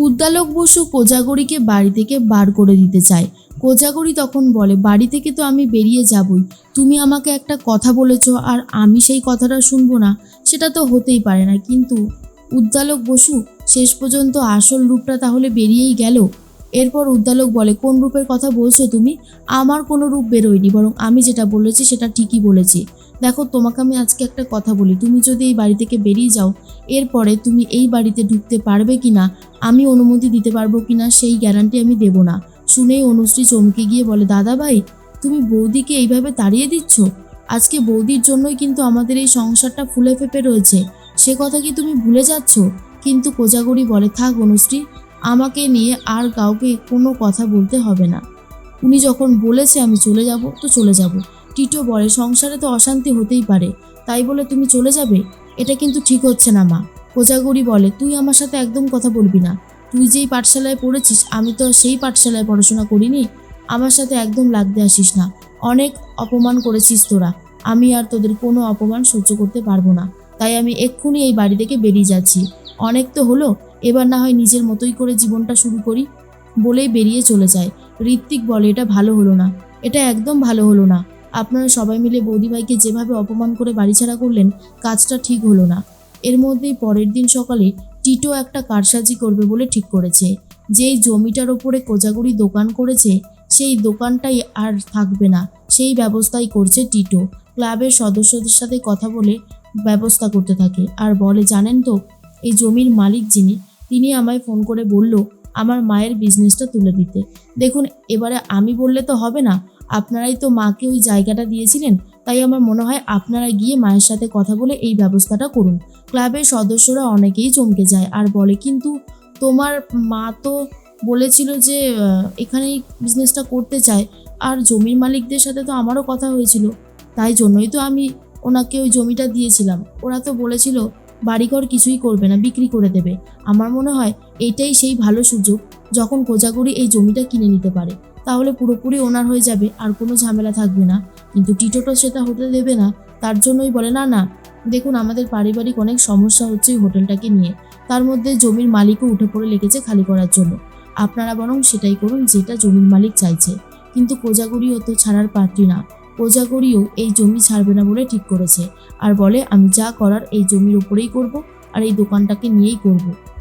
উদ্দালক বসু কোজাগরীকে বাড়ি থেকে বার করে দিতে চায়। কোজাগরি তখন বলে, বাড়ি থেকে তো আমি বেরিয়ে যাবই। তুমি আমাকে একটা কথা বলেছ আর আমি সেই কথাটা শুনব না। সেটা তো হতেই পারে না। কিন্তু উদ্দালক বসু, শেষ পর্যন্ত আসল রূপটা তাহলে বেরিয়েই গেল। এরপর উদ্দালক বলে, কোন রূপের কথা বলছো তুমি? আমার কোনো রূপ বেরোয়নি, বরং আমি যেটা বলেছি সেটা ঠিকই বলেছি। দেখো, তোমাকে আমি আজকে একটা কথা বলি। তুমি যদি এই বাড়ি থেকে বেরিয়ে যাও, এরপরে তুমি এই বাড়িতে ঢুকতে পারবে কি না, আমি অনুমতি দিতে পারব কি না, সেই গ্যারান্টি আমি দেব না। শুনেই অনুশ্রী চমকে গিয়ে বলে, দাদা ভাই, তুমি বৌদিকে এইভাবে তাড়িয়ে দিচ্ছ? আজকে বৌদির জন্যই কিন্তু আমাদের এই সংসারটা ফুলে ফেপে রয়েছে। সে কথা কি তুমি ভুলে যাচ্ছ? কিন্তু কোজাগরি বলে, থাক অনুশ্রী আমাকে নিয়ে আর কাউকে কোনো কথা বলতে হবে না। উনি যখন বলেছে আমি চলে যাব, তো চলে যাব। টিটো বলে সংসারে তো অশান্তি হতেই পারে। তাই বলে তুমি চলে যাবে? এটা কিন্তু ঠিক হচ্ছে না, মা। কোজাগরি বলে, তুই আমার সাথে একদম কথা বলবি না। তুই যেই পাঠশালায় পড়েছিস, আমি তো সেই পাঠশালায় পড়াশোনা করিনি। আমার সাথে একদম লাগতে আসিস না। অনেক অপমান করেছিস তোরা। আমি আর তোদের কোনো অপমান সহ্য করতে পারব না। তাই আমি এক্ষুনি এই বাড়ি থেকে বেরিয়ে যাচ্ছি। অনেক তো হলো এবার না হয় নিজের মতোই করে জীবনটা শুরু করি, বলেই বেরিয়ে চলে যায়। ঋত্বিক বলে, এটা ভালো হলো না। এটা একদম ভালো হলো না। আপনারা সবাই মিলে বৌদিভাইকে যেভাবে অপমান করে বাড়ি ছাড়া করলেন, কাজটা ঠিক হলো না। এর মধ্যেই পরের দিন সকালে টিটো একটা কারসাজি করবে বলে ঠিক করেছে। যেই জমিটার ওপরে কোজাগুড়ি দোকান করেছে, সেই দোকানটাই আর থাকবে না। সেই ব্যবস্থাই করছে টিটো। ক্লাবের সদস্যদের সাথে কথা বলে ব্যবস্থা করতে থাকে। আর বলে, জানেন তো, এই জমির মালিক যিনি তিনি আমায় ফোন করে বলল, আমার মায়ের বিজনেসটা তুলে দিতে। দেখুন, এবারে আমি বললে তো হবে না, আপনারাই তো মাকে ওই জায়গাটা দিয়েছিলেন, তাই আমার মনে হয় আপনারা গিয়ে মায়ের সাথে কথা বলে এই ব্যবস্থাটা করুন। ক্লাবের সদস্যরা অনেকেই চমকে যায় আর বলে, কিন্তু তোমার মা তো বলেছিল যে এখানেই বিজনেসটা করতে চায়, আর জমির মালিকদের সাথে তো আমারও কথা হয়েছিল, তাই জন্যই তো আমি ওনাকে ওই জমিটা দিয়েছিলাম। ওরা তো বলেছিল বাড়িঘর কিছুই করবে না, বিক্রি করে দেবে। আমার মনে হয় এটাই সেই ভালো সুযোগ, যখন কোজাগরি এই জমিটা কিনে নিতে পারে। তাহলে পুরোপুরি ওনার হয়ে যাবে, আর কোনো ঝামেলা থাকবে না। কিন্তু টিটো তো সেটা হতে দেবে না, তার জন্যই বলে, না না, দেখুন, আমাদের পারিবারিক অনেক সমস্যা হচ্ছে এই হোটেলটাকে নিয়ে। তার মধ্যে জমির মালিকও উঠে পড়ে লেগেছে খালি করার জন্য। আপনারা বরং সেটাই করুন, যেটা জমির মালিক চাইছে। কিন্তু কোজাগরিও তো ছাড়ার পাত্রী না। কোজাগরিও এই জমি ছাড়বে না বলে ঠিক করেছে। আর বলে, আমি যা করার এই জমির উপরেই করব আর এই দোকানটাকে নিয়েই করব।